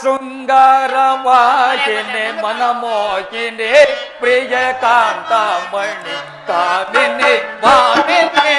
ಶೃಂಗಾರವಾಗಿನೆ ಮನಮೋಗಿನಿ ಪ್ರಿಯ ಕಾಂತ ಮಣಿ ಕಾಮಿನಿ ಮಾಮಿನಿ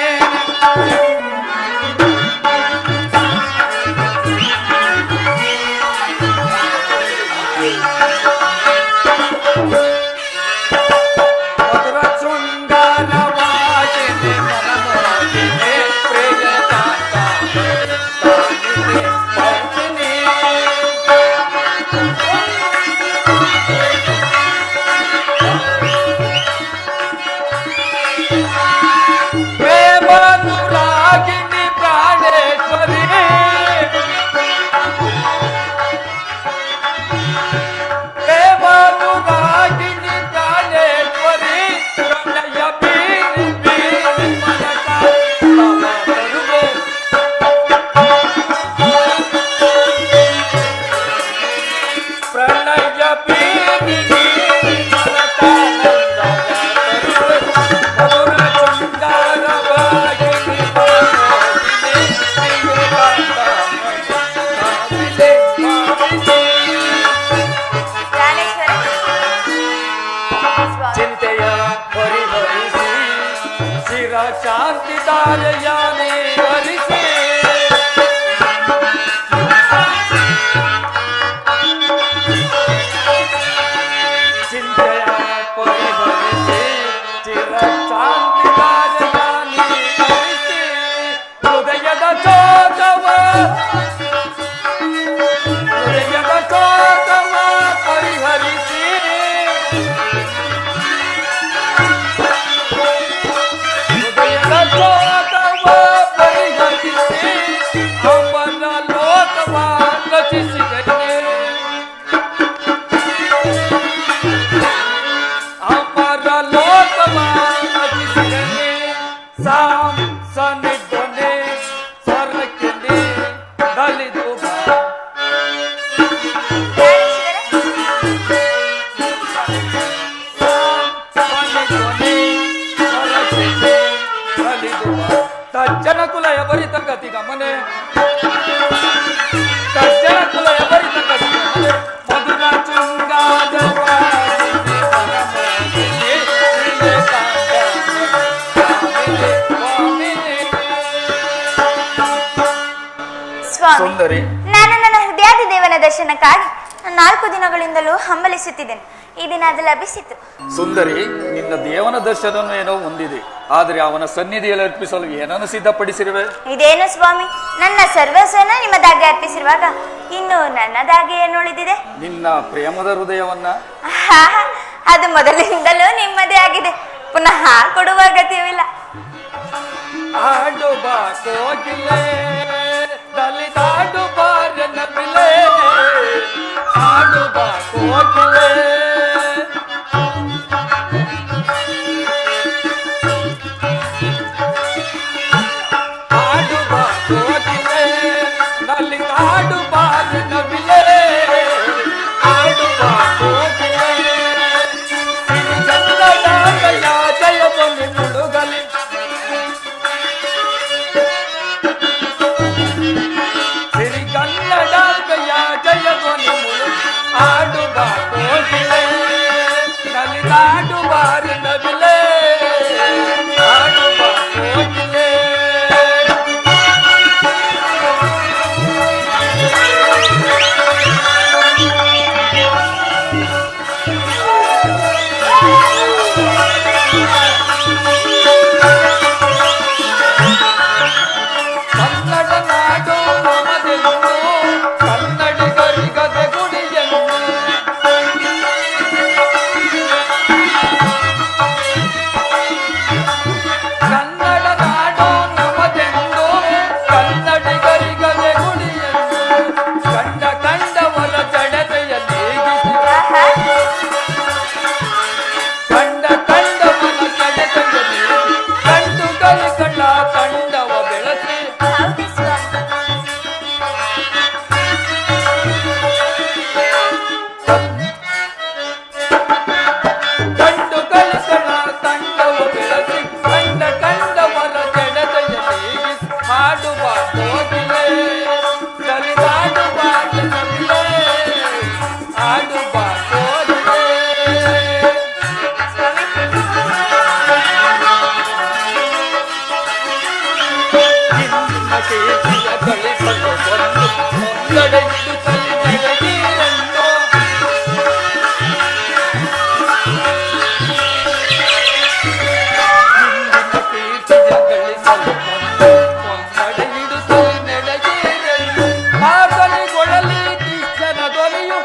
ಸುಂದರಿ. ನಾನು ನನ್ನ ಹೃದಯಾದಿ ದೇವನ ದರ್ಶನಕ್ಕಾಗಿ ನಾಲ್ಕು ದಿನಗಳಿಂದಲೂ ಹಂಬಲಿಸುತ್ತಿದ್ದೇನೆ. ಈ ದಿನ ಅದು ಲಭಿಸಿತು. ಸುಂದರಿ ನಿನ್ನ ದೇವನ ದರ್ಶನ ಏನೋ ಹೊಂದಿದೆ. ಆದ್ರೆ ಅವನ ಸನ್ನಿಧಿಯಲ್ಲಿ ಅರ್ಪಿಸಲು ಏನನ್ನು ಸಿದ್ಧಪಡಿಸಿರುವೆ? ಇದೇನು ಸ್ವಾಮಿ? ನನ್ನ ಸರ್ವಸ್ವನ ನಿಮ್ಮದಾಗಿ ಅರ್ಪಿಸಿರುವಾಗ ಇನ್ನು ನನ್ನದಾಗಿ ಏನು ಉಳಿದಿದೆ ನಿನ್ನ ಪ್ರೇಮದ ಹೃದಯವನ್ನ? ಅದು ಮೊದಲಿನಿಂದಲೂ ನಿಮ್ಮದೇ ಆಗಿದೆ. ಪುನಃ ಕೊಡುವ ಅಗತ್ಯವಿಲ್ಲ. ಬಾ ದಲಿತಾಡು ಬಾರ್ಯನ ಪಿಲೆ ಆಡು ಬಾ ಕೋಟಿಲೆ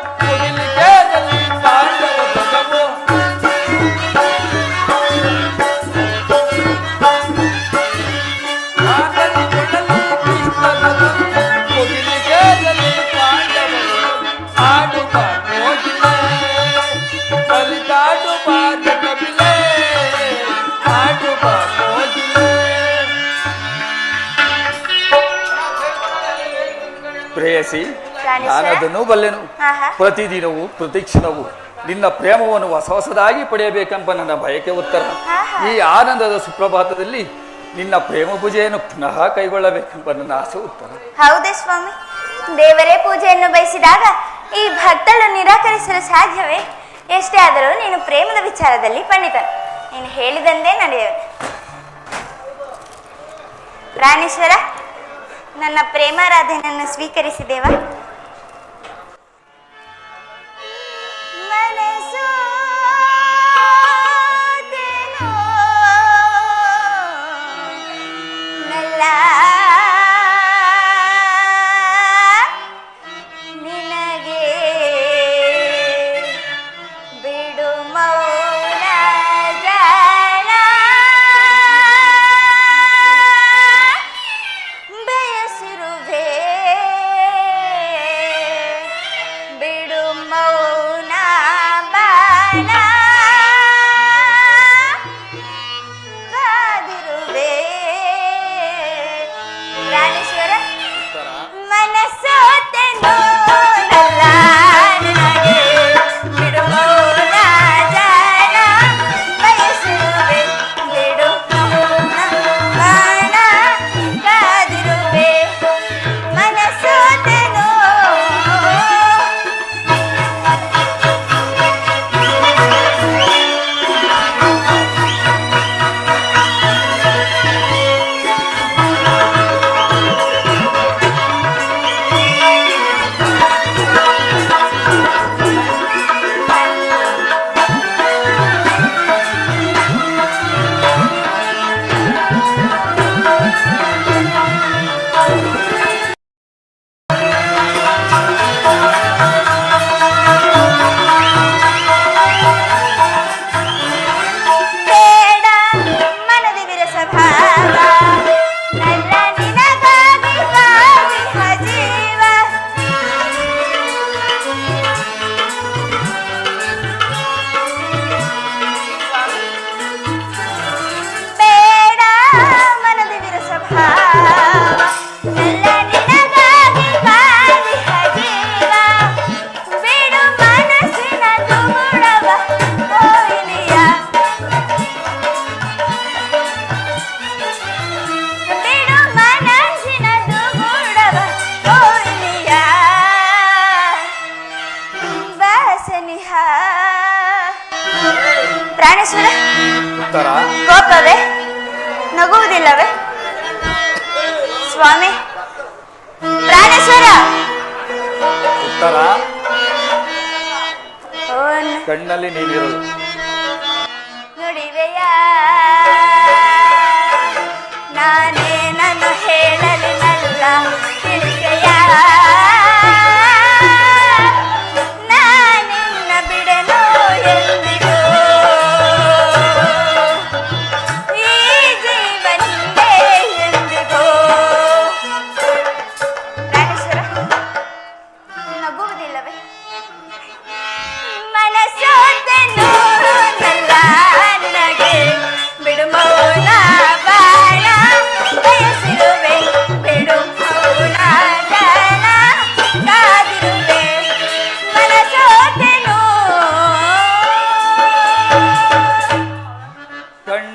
Thank you. ನಾನದನ್ನು ಬಲ್ಲೆನು. ಪ್ರತಿದಿನವೂ ಪ್ರತಿಕ್ಷಣವು ನಿನ್ನ ಪ್ರೇಮವನ್ನು ಹೊಸ ಹೊಸದಾಗಿ ಪಡೆಯಬೇಕೆಂಬ ನನ್ನ ಬಯಕೆ ಉತ್ತರ. ಈ ಆನಂದದ ಸುಪ್ರಭಾತದಲ್ಲಿ ನಿನ್ನ ಪ್ರೇಮ ಪೂಜೆಯನ್ನು ಪುನಃ ಕೈಗೊಳ್ಳಬೇಕೆಂಬ ನನ್ನ ಆಸೆ ಉತ್ತರ. ಹೌದೇ ಸ್ವಾಮಿ. ದೇವರೇ ಪೂಜೆಯನ್ನು ಬಯಸಿದಾಗ ಈ ಭಕ್ತಳು ನಿರಾಕರಿಸಲು ಸಾಧ್ಯವೇ? ಎಷ್ಟೇ ಆದರೂ ನೀನು ಪ್ರೇಮದ ವಿಚಾರದಲ್ಲಿ ಪಂಡಿತ. ನೀನು ಹೇಳಿದಂದೇ ನಡೆಯುವೆ ಪ್ರಾಣೇಶ್ವರ ನನ್ನ ಪ್ರೇಮಾರಾಧನೆಯನ್ನು ಸ್ವೀಕರಿಸಿದೇವಾ?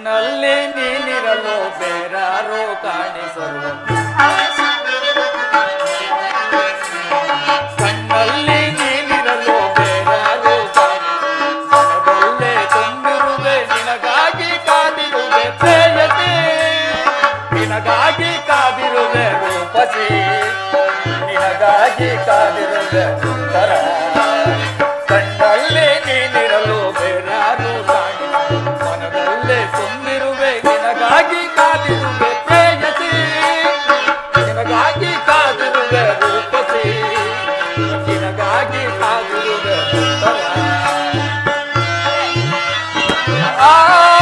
ನಲ್ಲಿ ನೀನಿರಲು ಬೇರಾರು ಕಾಣಿಸಲು ಕಣ್ಣಲ್ಲಿ Ah!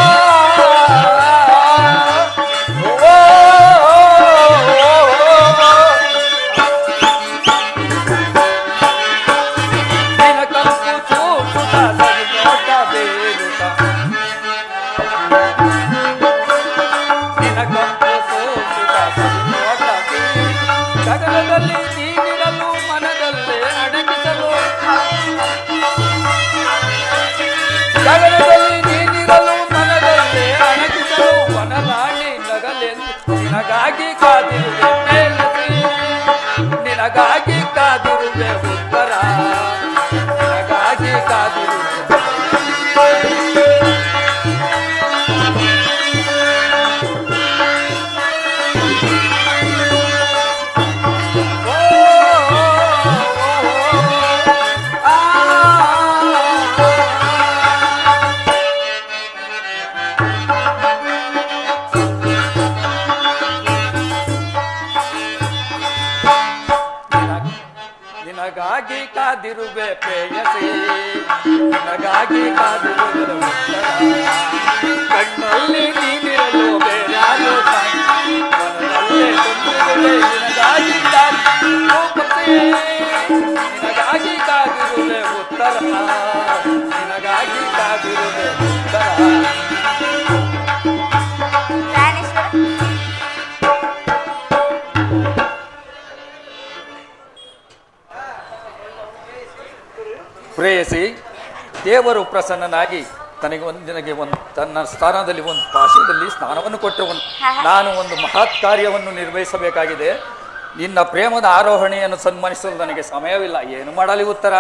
ಪ್ರೇಯಸಿ, ದೇವರು ಪ್ರಸನ್ನನಾಗಿ ತನಗೆ ಒಂದು ಒಂದು ತನ್ನ ಸ್ಥಾನದಲ್ಲಿ ಒಂದು ಪಾಶದಲ್ಲಿ ಸ್ನಾನವನ್ನು ಕೊಟ್ಟವನು. ನಾನು ಒಂದು ಮಹತ್ ಕಾರ್ಯವನ್ನು ನಿರ್ವಹಿಸಬೇಕಾಗಿದೆ. ನಿನ್ನ ಪ್ರೇಮದ ಆರೋಹಣೆಯನ್ನು ಸನ್ಮಾನಿಸಲು ನನಗೆ ಸಮಯವಿಲ್ಲ. ಏನು ಮಾಡಲಿ ಉತ್ತರ?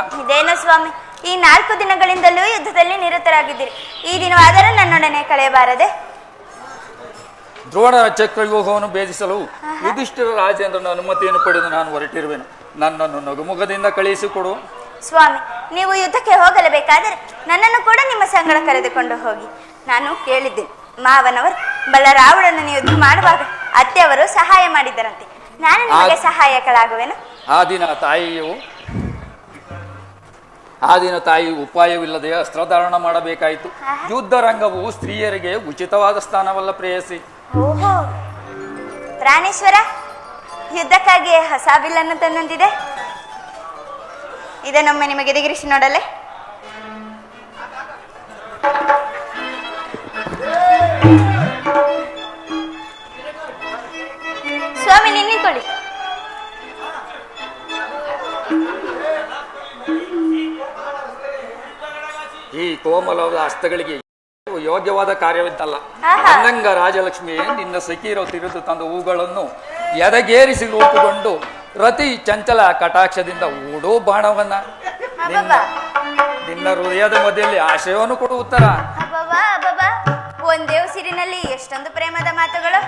ಸ್ವಾಮಿ? ಈ ನಾಲ್ಕು ದಿನಗಳಿಂದಲೂ ಯುದ್ಧದಲ್ಲಿ ನಿರತರಾಗಿದ್ದೀರಿ. ಈ ದಿನವಾದರೂ ನನ್ನೊಡನೆ ಕಳೆಯಬಾರದೆ? ದ್ರೋಣ ಚಕ್ರವ್ಯೂಹವನ್ನು ಭೇದಿಸಲು ಯುಧಿಷ್ಠಿರ ರಾಜೇಂದ್ರನ ಅನುಮತಿಯನ್ನು ಪಡೆದು ನಾನು ಹೊರಟಿರುವೆನು. ನನ್ನನ್ನು ನಗುಮುಖದಿಂದ ಕಳುಹಿಸಿಕೊಡು. ಸ್ವಾಮಿ ನೀವು ಯುದ್ಧಕ್ಕೆ ಹೋಗಲೇಬೇಕಾದರೆ ನನ್ನನ್ನು ಕೂಡ ನಿಮ್ಮ ಸಂಗಡ ಕರೆದುಕೊಂಡು ಹೋಗಿ. ನಾನು ಕೇಳಿದ್ದೆ ಮಾವನವರು ಬಲರಾವಣನನ್ನು ಯುದ್ಧ ಮಾಡುವಾಗ ಅತ್ತೆಯವರು ಸಹಾಯ ಮಾಡಿದ್ದರಂತೆ ನಾನು ನಿಮಗೆ ಸಹಾಯಕಳಾಗುವೆನು? ಆ ದಿನ ತಾಯಿಯು ಆ ದಿನ ತಾಯಿ ಉಪಾಯವಿಲ್ಲದೆ ಅಸ್ತ್ರಧಾರಣ ಮಾಡಬೇಕಾಯಿತು. ಯುದ್ಧರಂಗವು ಯುದ್ಧ ರಂಗವು ಸ್ತ್ರೀಯರಿಗೆ ಉಚಿತವಾದ ಸ್ಥಾನವಲ್ಲ ಪ್ರೇಯಸಿ. ಓಹೋ. ಪ್ರಾಣೇಶ್ವರ ಯುದ್ಧಕ್ಕಾಗಿ ಹೊಸ ಬಿಲ್ಲನ್ನು ತಂದಂತಿದೆ. ಇದನ್ನೊಮ್ಮೆ ನಿಮಗೆ ಎದುರಿಸಿ ನೋಡಲೆ. ಈ ಕೋಮಲವಾದ ಹಸ್ತಗಳಿಗೆ ಯೋಗ್ಯವಾದ ಕಾರ್ಯವಿದ್ದಲ್ಲ. ಅನ್ನಂಗ ರಾಜಲಕ್ಷ್ಮಿ ನಿನ್ನ ಸಖೀರೋ ತಿರುದು ತಂದ ಹೂಗಳನ್ನು ಎದಗೇರಿಸಿ ರೂಪುಗೊಂಡು ರತಿ ಚಂಚಲ ಕಟಾಕ್ಷದಿಂದ ಓಡೋ ಬಾಣವನ್ನ. ನಿನ್ನ ನಿನ್ನ ಹೃದಯದ ಮಧ್ಯದಲ್ಲಿ ಆಶಯವನ್ನು ಕೊಡು ಉತ್ತರ. ಒಂದೇ ಸಿರಿನಲ್ಲಿ ಎಷ್ಟೊಂದು ಪ್ರೇಮದ ಮಾತುಗಳು.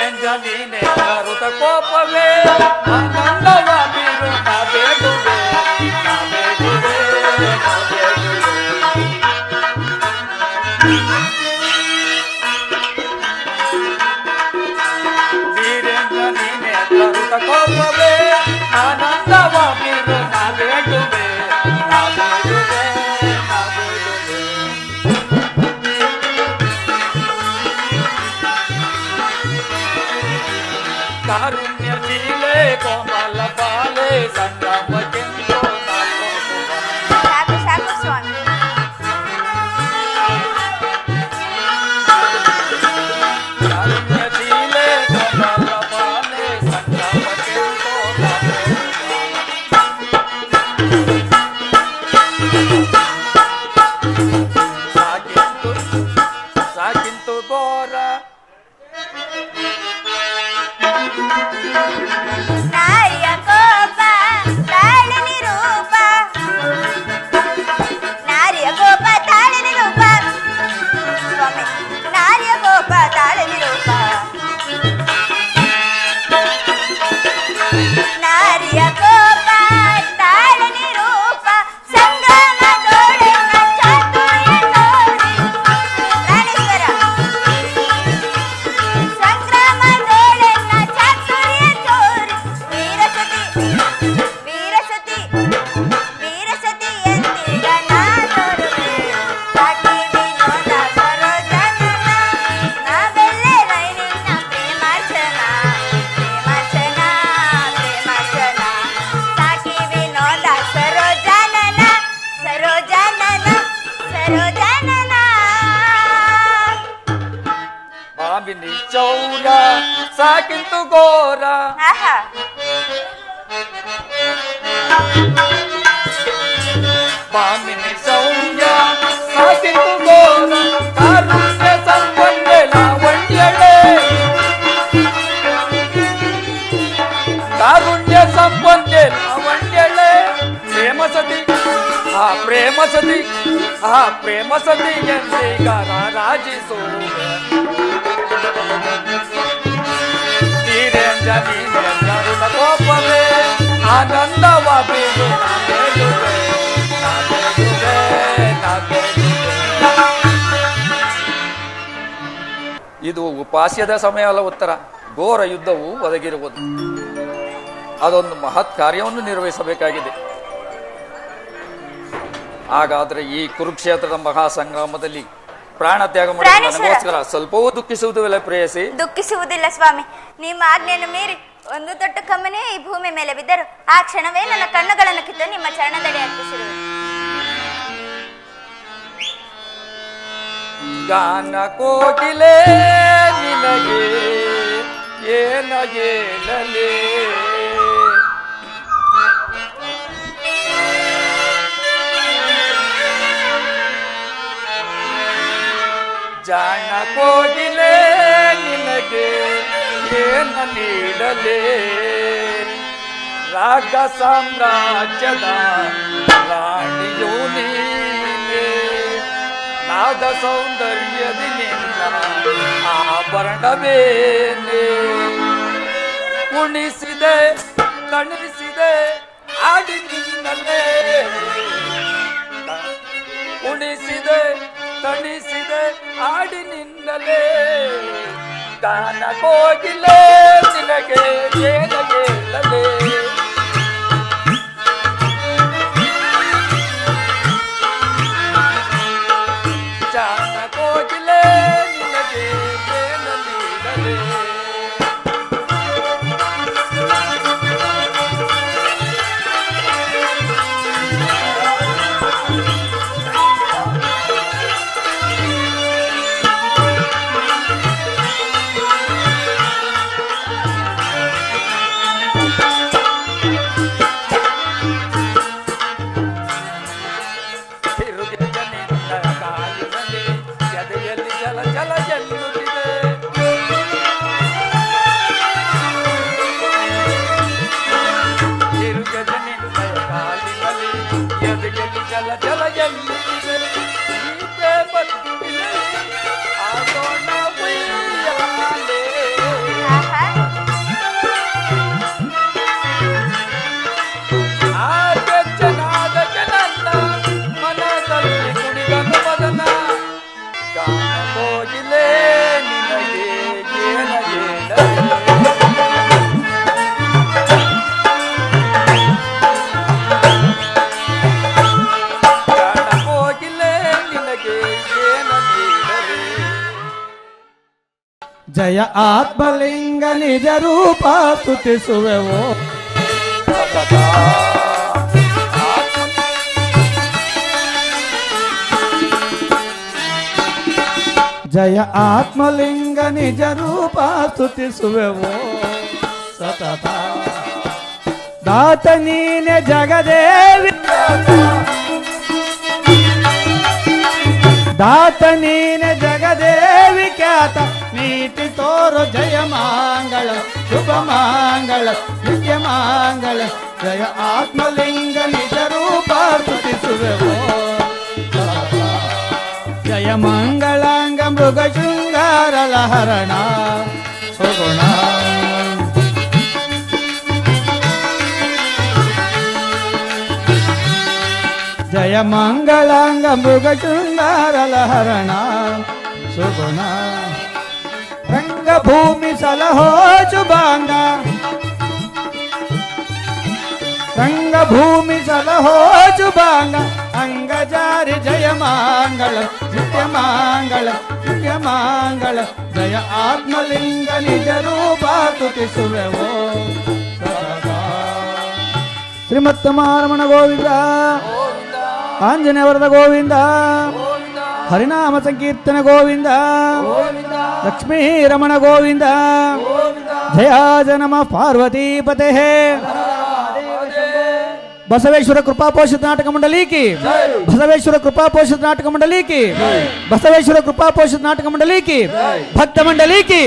ನೀರೆಂಜ ನೀನೆ ಕರುತ ಕೋಪವೇ ಆನಂದವ ಬೀರು ನಾ ಬೇಡುವೆ ನಾ ಬೇಡುವೆ ನಾ ಬೇಡುವೆ ನೀರೆಂಜ ನೀನೆ ಕರುತ ಕೋಪವೇ ಆನಂದವ Alexander. ప్రేమసతి ఆ ప్రేమసతి ఎందే గారా రాజీసో నిరంజని నిరంజన కోపమే ఆనందవా పేరు నా పేరు నా పేరు నా పేరు ಇದು ಉಪಾಸ್ಯದ ಸಮಯ ಅಲ್ಲ ಉತ್ತರ. ಘೋರ ಯುದ್ಧವು ಒದಗಿರುವುದು. ಅದೊಂದು ಮಹತ್ ಕಾರ್ಯವನ್ನು ನಿರ್ವಹಿಸಬೇಕಾಗಿದೆ. ಹಾಗಾದ್ರೆ ಈ ಕುರುಕ್ಷೇತ್ರದ ಮಹಾಸಂಗ್ರಾಮದಲ್ಲಿ ಪ್ರಾಣ ತ್ಯಾಗ. ನನಗೋಸ್ಕರ ಸ್ವಲ್ಪವೂ ದುಃಖಿಸುವುದಿಲ್ಲ ಪ್ರೇಯಸಿ. ದುಃಖಿಸುವುದಿಲ್ಲ ಸ್ವಾಮಿ. ನಿಮ್ಮ ಆಜ್ಞೆಯನ್ನು ಮೀರಿ ಒಂದು ದೊಡ್ಡ ಕಮ್ಮನೇ ಈ ಭೂಮಿ ಮೇಲೆ ಬಿದ್ದರು ಆ ಕ್ಷಣವೇ ನನ್ನ ಕಣ್ಣುಗಳನ್ನು ಕಿತ್ತು ನಿಮ್ಮ ಚರಣದಡಿ ಅರ್ಪಿಸಿರುವೆ. ಗಾನ ಕೋಗಿಲೆ ನಿನಗೆ ಏನ ಹೇಳಲೇ? ಜಾಣ ಕೋಗಿಲೆ ನಿನಗೆ ಏನ ನೀಡಲೇ? ರಾಗ ಸಾಮ್ರಾಜ್ಯದ ರಾಣಿಯು ನಾದ ಸೌಂದರ್ಯದಿ ನಿನ್ನ ಆಭರಣವೇನೆ ಉಣಿಸಿದೆ ತಣಿಸಿದೆ ಆಡಿ ನಿನ್ನಲ್ಲೇ ಉಣಿಸಿದೆ, ತಣಿಸಿದೆ ಆಡಿ ನಿನ್ನಲೇ ಗಾನ ಕೋಗಿಲೆ ನಿನಗೆ, ಏನ de Deus. ಆತ್ಮಲಿಂಗ ನಿಜ ರೂಪ ಸ್ತುತಿಸುವೆವು ಸತತ ಆತ್ಮ ಜಯ ಆತ್ಮಲಿಂಗ ನಿಜ ರೂಪ ಸ್ತುತಿಸುವೆವು ಸತತ ದಾತ ನೀನೆ ಜಗದೇವಿ ದಾತ ನೀನೆ ಜಗದೇವಿ ಖ್ಯಾತ ನೀತಿ ತೋರು ಜಯ ಮಂಗಳ ಶುಭ ಮಂಗಳ ನಿತ್ಯ ಮಂಗಳ ಜಯ ಆತ್ಮಲಿಂಗ ನಿಜ ರೂಪ ಸ್ತುತಿಸುವೆವು ಜಯ ಮಂಗಳಾಂಗ ಮೃಗ ಶೃಂಗಾರ ಲಹರಣ ಸುಗುಣ ಜಯ ಮಂಗಳಾಂಗ ಮೃಗ ಶೃಂಗಾರ ಲಹರಣ రంగభూమి సలహోచు బాంగా రంగభూమి సలహోచు బాంగా అంగజారి జయ మంగళ నిత్య మంగళ నిత్య మంగళ జయ ఆత్మలింగ నిజ రూపాతుతి సురవో శ్రీమత్తమారమణ గోవింద ఆంజనేయవరద గోవిందా. ಹರಿನಾಮ ಸಂಕೀರ್ತನ ಗೋವಿಂದ ಗೋವಿಂದ ಲಕ್ಷ್ಮೀ ರಮಣ ಗೋವಿಂದ ಗೋವಿಂದ ಜಯ ನಮ ಪಾರ್ವತಿ ಪತೆ ಬಸವೇಶ್ವರ ಕೃಪಾ ಪೋಷಿತ ನಾಟಕ ಮಂಡಳಿ ಕಿ ಬಸವೇಶ್ವರ ಕೃಪಾ ಪೋಷಿತ ನಾಟಕ ಮಂಡಳಿ ಕಿ ಬಸವೇಶ್ವರ ಕೃಪಾ ಪೋಷಿತ ನಾಟಕ ಮಂಡಳಿ ಕಿ ಭಕ್ತ ಮಂಡಳಿ ಕಿ